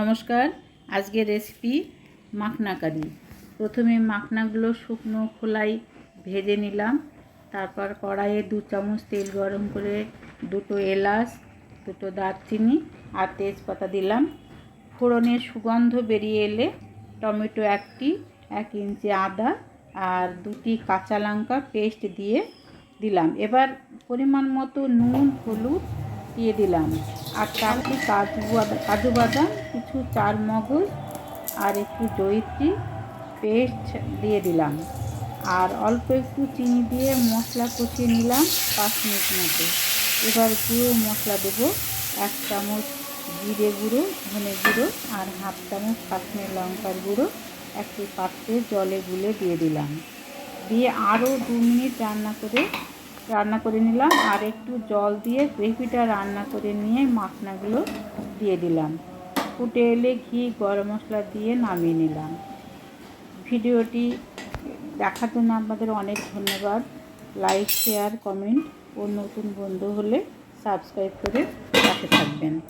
নমস্কার আজকে রেসিপি মাখনা কারি প্রথমে মাখনাগুলো শুকনো খোলাই ভেজে নিলাম, তারপর কড়াইয়ে দু চামচ তেল গরম করে দুটো এলাচ, দুটো দারচিনি আর তেজপাতা দিলাম। ফোড়নের সুগন্ধ বেরিয়ে এলে টমেটো একটি, এক ইঞ্চি আদা আর দুটি কাঁচা লঙ্কা পেস্ট দিয়ে দিলাম। এবার পরিমাণ মতো নুন, হলুদ দিয়ে দিলাম। আর চারটি কাজু বাদাম কাজু বাদাম, কিছু চার মগজ আর একটু জয়িত্রী পেস্ট দিয়ে দিলাম। আর অল্প একটু চিনি দিয়ে মশলা কষিয়ে নিলাম পাঁচ মিনিট মতো। এবার গুঁড়ো মশলা দেবো এক চামচ জিরে গুঁড়ো, ধনে গুঁড়ো আর হাফ চামচ কাশ্মীর লঙ্কার গুঁড়ো। একটি পাত্রে জলে গুলে দিয়ে দিলাম। দিয়ে আরও দু মিনিট রান্না করে রান্না করে নিলাম আর একটু জল দিয়ে গ্রেভিটা রান্না করে নিয়ে মাখনাগুলো দিয়ে দিলাম। ফুটে এলে ঘি, গরম মশলা দিয়ে নামিয়ে নিলাম। ভিডিওটি দেখার জন্য আপনাদের অনেক ধন্যবাদ। লাইক, শেয়ার, কমেন্ট ও নতুন বন্ধু হলে সাবস্ক্রাইব করে পাশে থাকবেন।